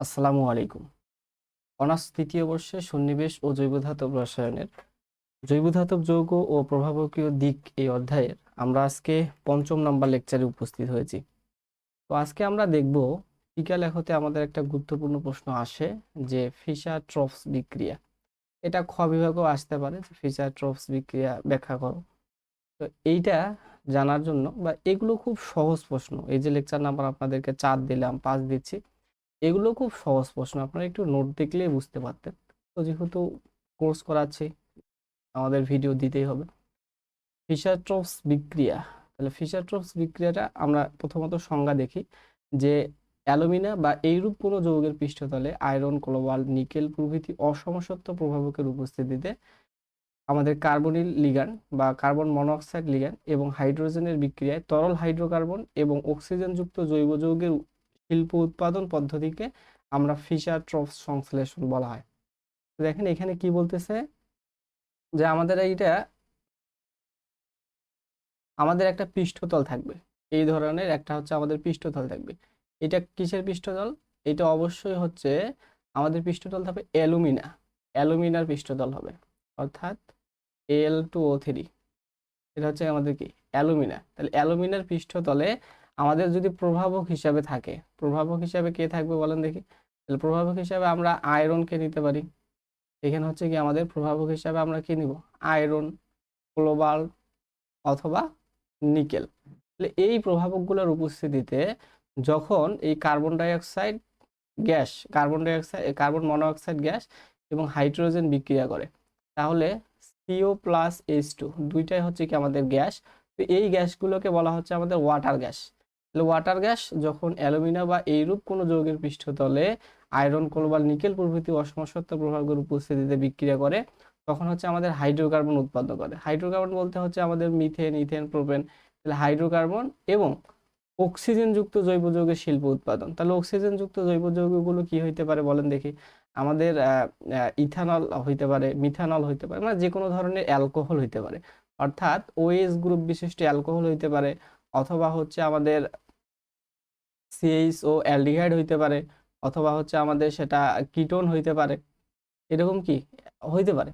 আসসালামু আলাইকুম। অনার্স তৃতীয় বর্ষে সন্নিবেশ ও জৈবধাতব রসায়নের। জৈবধাতব যৌগ ও প্রভাবকীয় দিক এই অধ্যায়ের আমরা আজকে পঞ্চম নাম্বার লেকচারে উপস্থিত হয়েছি। তো আজকে আমরা দেখব টিকা লেখতে আমাদের একটা গুরুত্বপূর্ণ প্রশ্ন আসে যে ফিশার ট্রফস বিক্রিয়া। এটা খ বিভাগেও আসতে পারে যে ফিশার ট্রফস বিক্রিয়া ব্যাখ্যা করো। তো এইটা জানার জন্য বা এগুলো খুব সহজ প্রশ্ন। এই যে লেকচার নাম্বার আপনাদেরকে চার দিলাম, পাঁচ দিচ্ছি। এগুলো খুব সহজ প্রশ্ন, আপনারা একটু নোট দেখলেই বুঝতে পারতেন। তো যেহেতু কোর্স করাচ্ছি আমাদের ভিডিও দিতেই হবে। ফিশার ট্রপস বিক্রিয়া, তাহলে ফিশার ট্রপস বিক্রিয়াটা আমরা প্রথমত সংজ্ঞা দেখি যে অ্যালুমিনা বা এইরূপ কোনো যৌগের পৃষ্ঠতলে আয়রন কোলোবাল্ট নিকেল প্রভৃতি অসমসত্ব প্রভাবকের উপস্থিতিতে আমাদের কার্বনিল লিগান বা কার্বন মনোঅক্সাইড লিগান এবং হাইড্রোজেনের বিক্রিয়ায় তরল হাইড্রোকার্বন এবং অক্সিজেনযুক্ত জৈব যৌগের শিল্প উৎপাদন পদ্ধতিকে আমরা ফিশার ট্রপস সংশ্লেষণ বলা হয়। দেখেন এখানে কি বলতেছে? যে আমাদের এইটা আমাদের একটা পৃষ্ঠতল থাকবে। এই ধরনের একটা হচ্ছে আমাদের পৃষ্ঠতল থাকবে। এটা কিসের পৃষ্ঠতল? এটা অবশ্যই হচ্ছে আমাদের পৃষ্ঠতল থাকবে অ্যালুমিনা। অ্যালুমিনার পৃষ্ঠতল হবে। অর্থাৎ এল টু ও থ্রি। এটা হচ্ছে আমাদের কি? অ্যালুমিনা। তাহলে অ্যালুমিনার পৃষ্ঠতলে আমাদের যদি প্রভাবক হিসাবে থাকে, প্রভাবক হিসাবে কে থাকবে বলেন দেখি? তাহলে প্রভাবক হিসাবে আমরা আয়রনকে নিতে পারি। এখানে হচ্ছে কি আমাদের প্রভাবক হিসাবে আমরা কি নিব? আয়রন গ্লোবাল অথবা নিকেল তাহলে এই প্রভাবকগুলোর উপস্থিতিতে যখন এই carbon dioxide gas carbon dioxide carbon monoxide gas এবং হাইড্রোজেন বিক্রিয়া করে, তাহলে সিও প্লাস এইচ টু দুইটাই হচ্ছে কি আমাদের গ্যাস। তো এই গ্যাসগুলোকে বলা হচ্ছে আমাদের ওয়াটার গ্যাস ওয়াটার গ্যাস যখন অ্যালুমিনা বা এইরূপ কোনো যৌগের পৃষ্ঠতলে আয়রন কোলবাল নিকেল প্রভৃতি অসমসত্ব প্রভাবের উপস্থিতিতে বিক্রিয়া করে, তখন হচ্ছে আমাদের হাইড্রোকার্বন উৎপন্ন করে। হাইড্রোকার্বন বলতে হচ্ছে আমাদের মিথেন ইথেন প্রোপেন তাহলে হাইড্রোকার্বন এবং অক্সিজেনযুক্ত জৈব যৌগের শিল্প উৎপাদন। তাহলে অক্সিজেনযুক্ত জৈব যৌগগুলো কি হইতে পারে বলেন দেখি? আমাদের ইথানল হইতে পারে মিথানল হইতে পারে মানে যে কোনো ধরনের অ্যালকোহল হইতে পারে। অর্থাৎ ওএস গ্রুপ বিশিষ্ট অ্যালকোহল হইতে পারে অথবা হচ্ছে আমাদের সিএইচ ও অ্যালডিহাইড হইতে পারে, অথবা হচ্ছে আমাদের সেটা কিটোন হইতে পারে, এরকম কি? হইতে পারে।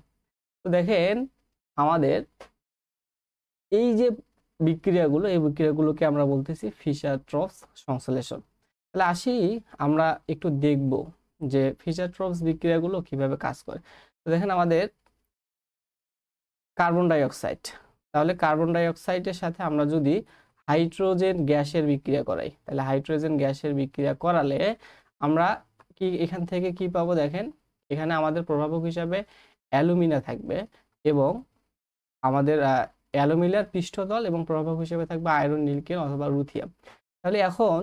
তো দেখেন, আমাদের এই যে বিক্রিয়াগুলো, এই বিক্রিয়াগুলোকে আমরা বলতেছি ফিশার ট্রপস সংশ্লেষণ। তাহলে আসি আমরা একটু দেখব যে ফিশার ট্রপস বিক্রিয়াগুলো কীভাবে কাজ করে। তো দেখেন আমাদের কার্বন ডাইঅক্সাইড। তাহলে কার্বন ডাইঅক্সাইডের সাথে আমরা যদি হাইড্রোজেন গ্যাসের বিক্রিয়া করাই। তাহলে হাইড্রোজেন গ্যাসের বিক্রিয়া করালে আমরা কি এখান থেকে কি পাবো দেখেন? এখানে আমাদের প্রভাবক হিসাবে অ্যালুমিনা থাকবে এবং আমাদের অ্যালুমিনার পৃষ্ঠতল এবং প্রভাবক হিসেবে থাকবে আয়রন, নিলকেন অথবা রুথিয়াম। তাহলে এখন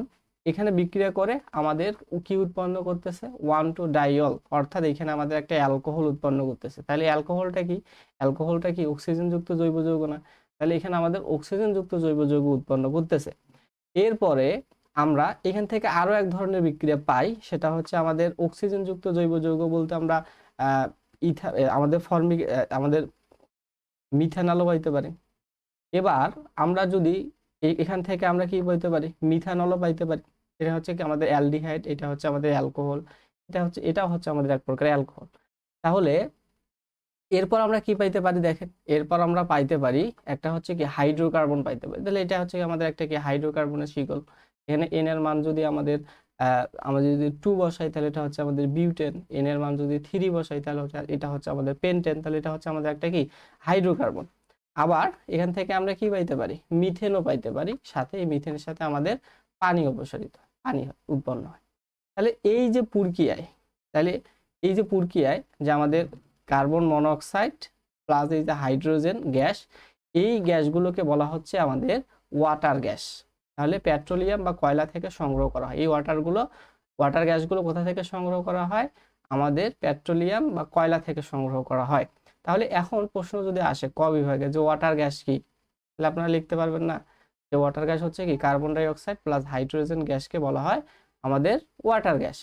এখানে বিক্রিয়া করে আমাদের কি উৎপন্ন করতেছে? ওয়ান টু ডাইল অর্থাৎ এখানে আমাদের একটা অ্যালকোহল উৎপন্ন করতেছে। তাহলে অ্যালকোহলটা কি? অ্যালকোহলটা কি অক্সিজেনযুক্ত জৈব যৌগ না? তাহলে এখানে আমাদের অক্সিজেনযুক্ত জৈব যৌগ উৎপন্ন করতেছে। এরপরে আমরা এখান থেকে আরও এক ধরনের বিক্রিয়া পাই, সেটা হচ্ছে আমাদের অক্সিজেনযুক্ত জৈব যৌগ বলতে আমরা ইথা আমাদের ফর্মিক আমাদের মিথানলও পাইতে পারি। এবার আমরা যদি এখান থেকে আমরা কি পাইতে পারি? মিথানলও পাইতে পারি। এটা হচ্ছে কি আমাদের অ্যালডিহাইড, এটা হচ্ছে আমাদের অ্যালকোহল, এটা হচ্ছে এটা হচ্ছে আমাদের এক প্রকার অ্যালকোহল। তাহলে এরপর আমরা কি পাইতে পারি দেখেন? এরপর আমরা পাইতে পারি একটা হচ্ছে কি হাইড্রোকার্বন পাইতে পারি। তাহলে এটা হচ্ছে আমাদের একটা কি হাইড্রোকার্বনের শিকল। এখানে এন এর মান যদি আমাদের আমরা যদি টু বসাই তাহলে এটা হচ্ছে আমাদের বিউটেন এন এর মান যদি থ্রি বসাই তাহলে এটা হচ্ছে আমাদের পেন্টেন তাহলে এটা হচ্ছে আমাদের একটা কি? হাইড্রোকার্বন। আবার এখান থেকে আমরা কি পাইতে পারি? মিথেনও পাইতে পারি। সাথে এই মিথেনের সাথে আমাদের পানি অপসারিত পানি উৎপন্ন হয়। তাহলে এই যে প্রক্রিয়ায় তাহলে এই যে প্রক্রিয়ায় যে আমাদের কার্বন মনোঅক্সাইড প্লাস এই যে হাইড্রোজেন গ্যাস, এই গ্যাসগুলোকে বলা হচ্ছে আমাদের ওয়াটার গ্যাস। তাহলে পেট্রোলিয়াম বা কয়লা থেকে সংগ্রহ করা হয়। এই ওয়াটারগুলো, ওয়াটার গ্যাসগুলো কোথা থেকে সংগ্রহ করা হয়? আমাদের পেট্রোলিয়াম বা কয়লা থেকে সংগ্রহ করা হয়। তাহলে এখন প্রশ্ন যদি আসে ক বিভাগে, যে ওয়াটার গ্যাস কি? তাহলে আপনারা লিখতে পারবেন না। যে ওয়াটার গ্যাস হচ্ছে কি? কার্বন ডাইঅক্সাইড প্লাস হাইড্রোজেন গ্যাসকে বলা হয় আমাদের ওয়াটার গ্যাস।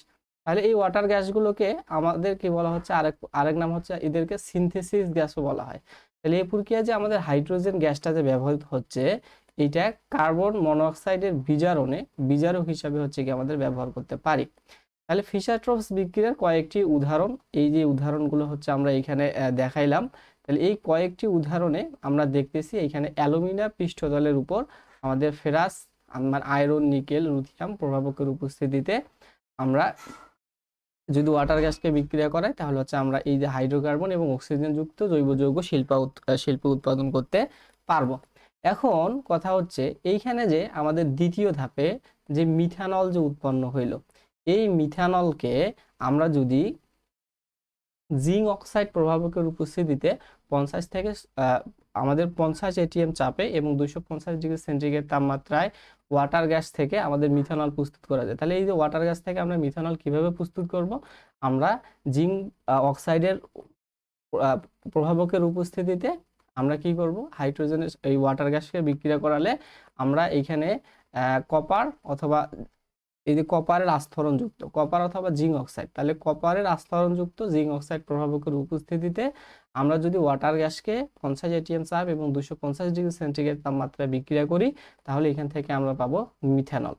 তাহলে এই ওয়াটার গ্যাসগুলোকে আমাদের কি বলা হচ্ছে আরেক আরেক নাম হচ্ছে এদেরকে সিনথেসিস গ্যাসও বলা হয়। তাহলে এই প্রক্রিয়ায় যে আমাদের হাইড্রোজেন গ্যাসটা যে ব্যবহৃত হচ্ছে এটা কার্বন মনোঅক্সাইডের বিজারণে, বিজারক হিসাবে হচ্ছে কি আমাদের ব্যবহার করতে পারি। তাহলে ফিশার ট্রপস বিক্রিয়ার কয়েকটি উদাহরণ, এই যে উদাহরণগুলো হচ্ছে আমরা এখানে দেখাইলাম। তাহলে এই কয়েকটি উদাহরণে আমরা দেখতেছি এখানে অ্যালুমিনিয়াম পৃষ্ঠতলের উপর আমাদের ফেরাস আয়রন নিকেল রুথিয়াম প্রভাবকের উপস্থিতিতে আমরা যদি ওয়াটার গ্যাসকে বিক্রিয়া করাই তাহলে হচ্ছে আমরা এই যে হাইড্রোকার্বন এবং অক্সিজেন যুক্ত জৈব যৌগ শিল্প শিল্প উৎপাদন করতে পারব। এখন কথা হচ্ছে এইখানে যে আমাদের দ্বিতীয় ধাপে যে মিথানল যে উৎপন্ন হইল, এই মিথানলকে আমরা যদি জিঙ্ক অক্সাইড প্রভাবকের উপস্থিতিতে পঞ্চাশ থেকে আমাদের পঞ্চাশ এটিএম চাপে এবং দুইশো পঞ্চাশ ডিগ্রি সেন্টিগ্রেড তাপমাত্রায় ওয়াটার গ্যাস থেকে আমাদের মিথানল প্রস্তুত করা যায়। তাহলে এই যে ওয়াটার গ্যাস থেকে আমরা মিথানল কীভাবে প্রস্তুত করব? আমরা জিঙ্ক অক্সাইডের প্রভাবকের উপস্থিতিতে আমরা কি করব? হাইড্রোজেনের এই ওয়াটার গ্যাসকে বিক্রিয়া করালে আমরা এইখানে কপার অথবা এই যে কপারের আস্তরণযুক্ত কপার অথবা জিঙ্ক অক্সাইড তাহলে কপারের আস্তরণযুক্ত জিঙ্ক অক্সাইড প্রভাবকের উপস্থিতিতে আমরা যদি ওয়াটার গ্যাসকে পঞ্চাশ এটিএম চাপ এবং দুশো পঞ্চাশ ডিগ্রি সেন্টিগ্রেড তাপমাত্রায় বিক্রিয়া করি, তাহলে এখান থেকে আমরা পাবো মিথানল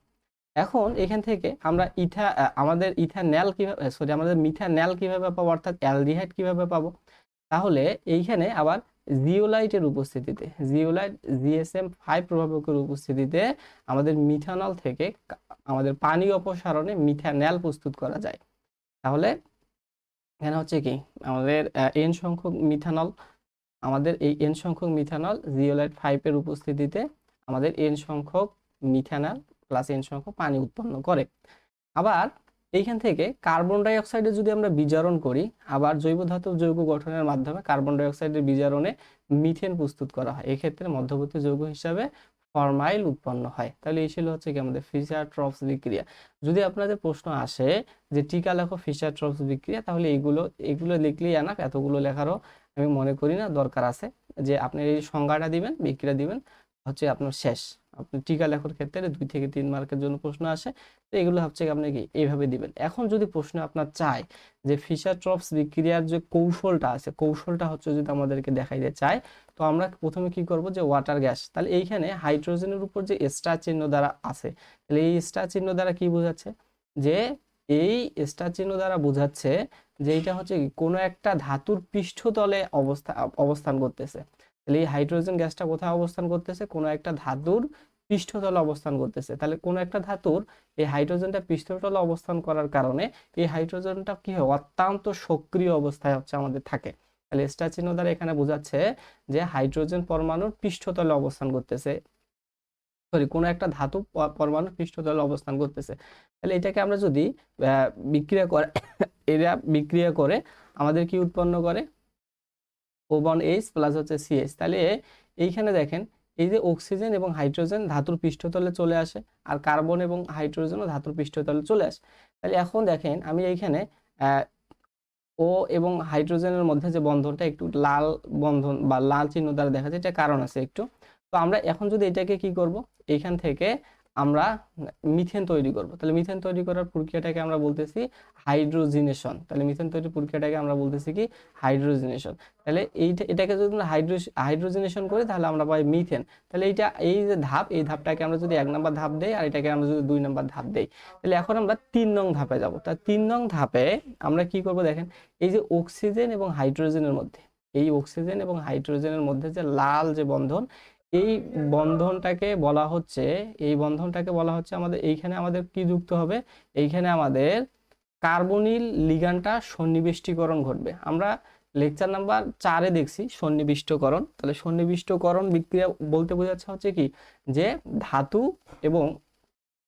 এখন এখান থেকে আমরা ইথা আমাদের ইথানল কীভাবে সরি আমাদের মিথানল কীভাবে পাবো, অর্থাৎ অ্যালডিহাইড কীভাবে পাবো? তাহলে এইখানে আবার জিওলাইটের উপস্থিতিতে জিওলাইট জিএসএম ফাইভ প্রভাবকের উপস্থিতিতে আমাদের মিথানল থেকে আমাদের পানি অপসারণে মিথানল প্রস্তুত করা যায়। তাহলে এখানে হচ্ছে কি, আমাদের এন সংখ্যক মিথানল আমাদের এই এন সংখ্যক মিথানল জিওলাইট ফাইভের উপস্থিতিতে আমাদের এন সংখ্যক মিথানল প্লাস এন সংখ্যক পানি উৎপন্ন করে। আবার এইখান থেকে কার্বন ডাই অক্সাইডের যদি আমরা বিজারণ করি, আবার জৈব ধাতু যৌগ গঠনের মাধ্যমে কার্বন ডাই অক্সাইডের বিজারণে মিথেন প্রস্তুত করা হয়। এক্ষেত্রে মধ্যবর্তী যৌগ হিসাবে ফরমাইল উৎপন্ন হয়। তাহলে এই ছিল হচ্ছে কি আমাদের ফিশার ট্রপস বিক্রিয়া। যদি আপনাদের প্রশ্ন আসে যে টিকা লেখো ফিশার ট্রপস বিক্রিয়া, তাহলে এইগুলো এগুলো লিখলেই আনা, এতগুলো লেখারও আমি মনে করি না, দরকার আছে যে আপনি এই সংজ্ঞাটা দিবেন, বিক্রিয়া দিবেন, হচ্ছে আপনার শেষ। আপনি টিকা লেখার ক্ষেত্রে দুই থেকে তিন মার্কের জন্য প্রশ্ন আসে। তো এগুলো হচ্ছে আপনি কি এইভাবে দিবেন। এখন যদি প্রশ্ন আপনার চায় যে ফিশার ট্রপস বিক্রিয়ার যে কৌশলটা আছে, কৌশলটা হচ্ছে যদি আমাদেরকে দেখাইতে চায়, তো আমরা প্রথমে কি করব যে ওয়াটার গ্যাস তাহলে এইখানে হাইড্রোজেনের উপর যে স্টার চিহ্ন দ্বারা আছে, তাহলে এই স্টার চিহ্ন দ্বারা কি বোঝাচ্ছে? যে এই স্টার চিহ্ন দ্বারা বোঝাচ্ছে যে এইটা হচ্ছে কোনো একটা ধাতুর পৃষ্ঠতলে অবস্থা, অবস্থান করতেছে। তাহলে এই হাইড্রোজেন গ্যাসটা কোথায় অবস্থান করতেছে? কোনো একটা ধাতুর পৃষ্ঠতলে অবস্থান করতেছে। তাহলে কোনো একটা ধাতুর এই হাইড্রোজেনটা পৃষ্ঠতলে অবস্থান করার কারণে এই হাইড্রোজেনটা কি হয়? অত্যন্ত সক্রিয় অবস্থায় হচ্ছে আমাদের থাকে। তাহলে স্টার চিহ্ন দ্বারা এখানে বোঝাচ্ছে যে হাইড্রোজেন পরমাণুর পৃষ্ঠতলে অবস্থান করতেছে। সরি, কোনো একটা ধাতু পরমাণু পৃষ্ঠতলে অবস্থান করতেছে। তাহলে এটাকে আমরা যদি বিক্রিয়া করে, এরা বিক্রিয়া করে আমাদের কি উৎপন্ন করে? ও বন এইচ প্লাস হচ্ছে সিএইচ তাহলে এইখানে দেখেন, এই যে অক্সিজেন এবং হাইড্রোজেন ধাতুর পৃষ্ঠতলে চলে আসে আর কার্বন এবং হাইড্রোজেনও ধাতুর পৃষ্ঠতলে চলে আসে। তাহলে এখন দেখেন, আমি এইখানে ও এবং হাইড্রোজেনের মধ্যে যে বন্ধনটা একটু লাল বন্ধন বা লাল চিহ্ন দ্বারা দেখা যায় এটা কারণ আছে একটু। তো আমরা এখন যদি এটাকে কি করব? এইখান থেকে আমরা মিথেন তৈরি করব। তাহলে মিথেন তৈরি করার প্রক্রিয়াটাকে আমরা বলতেছি হাইড্রোজিনেশন। তাহলে মিথেন তৈরির প্রক্রিয়াটাকে আমরা বলতেছি কি হাইড্রোজিনেশন। তাহলে এইটা, এটাকে যদি আমরা হাইড্রো, হাইড্রোজিনেশন করি, তাহলে আমরা পাই মিথেন। তাহলে এইটা, এই যে ধাপ, এই ধাপটাকে আমরা যদি এক নম্বর ধাপ দেই, আর এটাকে আমরা যদি দুই নম্বর ধাপ দেই, তাহলে এখন আমরা তিন নং ধাপে যাব। তা তিন নং ধাপে আমরা কি করব দেখেন, এই যে অক্সিজেন এবং হাইড্রোজেনের মধ্যে, এই অক্সিজেন এবং হাইড্রোজেনের মধ্যে যে লাল যে বন্ধন এই বন্ধনটাকে বলা হচ্ছে, এই বন্ধনটাকে বলা হচ্ছে আমাদের, এইখানে আমাদের কি যুক্ত হবে? এইখানে আমাদের কার্বনিল লিগানটা সন্নিবেষ্টীকরণ ঘটবে। আমরা লেকচার নাম্বার চারে দেখছি, সন্নিবিষ্টকরণ। তাহলে সন্নিবিষ্টকরণ বিক্রিয়া বলতে বোঝাচ্ছে হচ্ছে কি? যে ধাতু এবং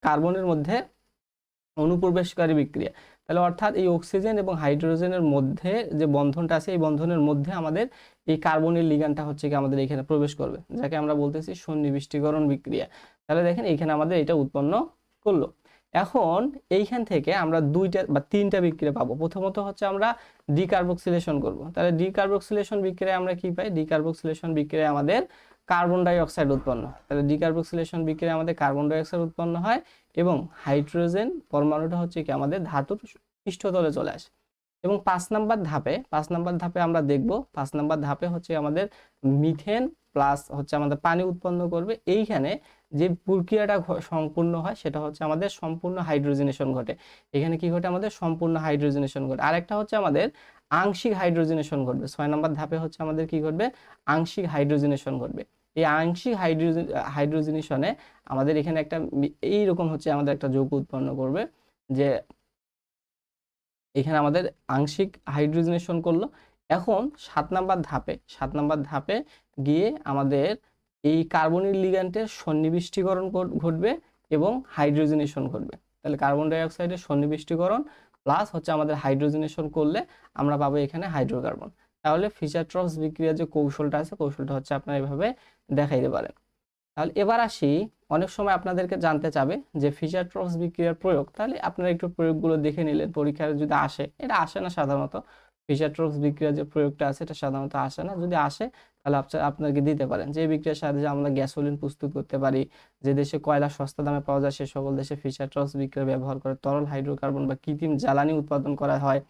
কার্বনের মধ্যে অনুপ্রবেশকারী বিক্রিয়া। তাহলে অর্থাৎ এই অক্সিজেন এবং হাইড্রোজেনের মধ্যে যে বন্ধনটা আছে, এই বন্ধনের মধ্যে আমাদের এই কার্বনের লিগানটা হচ্ছে কি আমাদের এখানে প্রবেশ করবে, যাকে আমরা বলতেছি সন্নিবিষ্টিকরণ বিক্রিয়া। তাহলে দেখেন এইখানে আমাদের এটা উৎপন্ন করল। এখন এইখান থেকে আমরা দুইটা বা তিনটা বিক্রিয়া পাবো। প্রথমত হচ্ছে আমরা ডিকার্বক্সিলেশন করব। তাহলে ডিকার্বক্সিলেশন বিক্রিয়ায় আমরা কি পাই? ডিকার্বক্সিলেশন বিক্রিয়ায় আমাদের কার্বন ডাই অক্সাইড উৎপন্ন। তাহলে ডিকার্বক্সিলেশন বিক্রিয়ায় আমাদের কার্বন ডাই অক্সাইড উৎপন্ন হয় এবং হাইড্রোজেন পরমাণুটা হচ্ছে কি আমাদের ধাতুর পৃষ্ঠতলে চলে আসে। এবং পাঁচ নাম্বার ধাপে, পাঁচ নাম্বার ধাপে আমরা দেখব, পাঁচ নাম্বার ধাপে হচ্ছে আমাদের মিথেন প্লাস হচ্ছে আমাদের পানি উৎপন্ন করবে। এইখানে যে প্রক্রিয়াটা সম্পূর্ণ হয় সেটা হচ্ছে আমাদের সম্পূর্ণ হাইড্রোজেনেশন ঘটে। এখানে কি ঘটে আমাদের? সম্পূর্ণ হাইড্রোজেনেশন ঘটে। আরেকটা হচ্ছে আমাদের আংশিক হাইড্রোজেনেশন ঘটবে। ছয় নম্বর ধাপে হচ্ছে আমাদের কি ঘটবে? আংশিক হাইড্রোজেনেশন ঘটবে। এই আংশিক হাইড্রোজেন হাইড্রোজেনেশনে আমাদের এখানে একটা মি- এইরকম হচ্ছে আমাদের একটা যৌগ উৎপন্ন করবে যে এখানে আমাদের আংশিক হাইড্রোজেনেশন করল। এখন সাত নাম্বার ধাপে, সাত নাম্বার ধাপে গিয়ে আমাদের এই কার্বনিক লিগ্যান্ডের সন্নিবিষ্টিকরণ ঘটবে এবং হাইড্রোজেনেশন ঘটবে। তাহলে কার্বন ডাই অক্সাইডের সন্নিবিষ্টীকরণ প্লাস হচ্ছে আমাদের হাইড্রোজেনেশন করলে আমরা পাবো এখানে হাইড্রোকার্বন তাহলে ফিচার ট্রপস বিক্রিয়ার যে কৌশলটা আছে, কৌশলটা হচ্ছে আপনারা এভাবে দেখাইতে পারেন। তাহলে এবার আসি, অনেক সময় আপনাদেরকে জানতে চাবে যে ফিচার ট্রপস বিক্রিয়ার প্রয়োগ, তাহলে আপনারা একটু প্রয়োগগুলো দেখে নিলেন পরীক্ষায় যদি আসে, এটা আসে না সাধারণত। ফিচার ট্রপস বিক্রিয়ার যে প্রয়োগটা আছে, এটা সাধারণত আসে না। যদি আসে তাহলে আপনি- আপনাকে দিতে পারেন। যে বিক্রিয়ার সাহায্যে আমরা গ্যাসোলিন প্রস্তুত করতে পারি, যে দেশে কয়লা সস্তা দামে পাওয়া যায়, সে সকল দেশে ফিচার ট্রপস বিক্রিয়া ব্যবহার করে তরল হাইড্রোকার্বন বা কৃত্রিম জ্বালানি উৎপাদন করা হয়।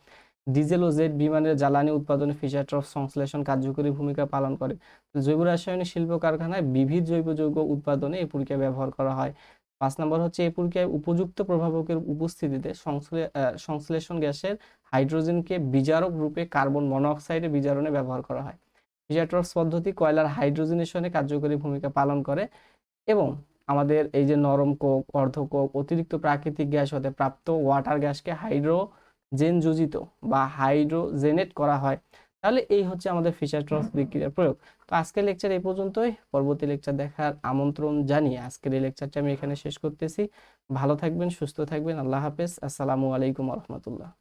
ডিজেল ও জেট বিমানের জ্বালানি উৎপাদনে ফিচার ট্রপস সংশ্লেষণ কার্যকরী ভূমিকা পালন করে। জৈব রাসায়নিক শিল্প কারখানায় বিবিধ জৈব যৌগ উৎপাদনে এই প্রক্রিয়া ব্যবহার করা হয়। পাঁচ নম্বর হচ্ছে এই প্রক্রিয়ায় উপযুক্ত প্রভাবকের উপস্থিতিতে সংশ্লে- সংশ্লেষণ গ্যাসের হাইড্রোজেনকে বিজারক রূপে কার্বন মনোঅক্সাইডে বিজারণে ব্যবহার করা হয়। ফিচারট্রপস পদ্ধতি কয়লার হাইড্রোজেনেশনে কার্যকরী ভূমিকা পালন করে এবং আমাদের এই যে নরম কোক, অর্ধ কোক, অতিরিক্ত প্রাকৃতিক গ্যাস হতে প্রাপ্ত ওয়াটার গ্যাসকে হাইড্রোজেন যোজিত বা হাইড্রোজেনেট করা হয়। তাহলে এই হচ্ছে আমাদের ফিচার ট্রস বিক্রিয়ার প্রয়োগ। তো আজকের লেকচার এই পর্যন্তই। পরবর্তী লেকচার দেখার আমন্ত্রণ জানিয়ে আজকের এই লেকচারটা আমি এখানে শেষ করতেছি। ভালো থাকবেন, সুস্থ থাকবেন। আল্লাহ হাফেজ। আসসালামু আলাইকুম রহমতুল্লাহ।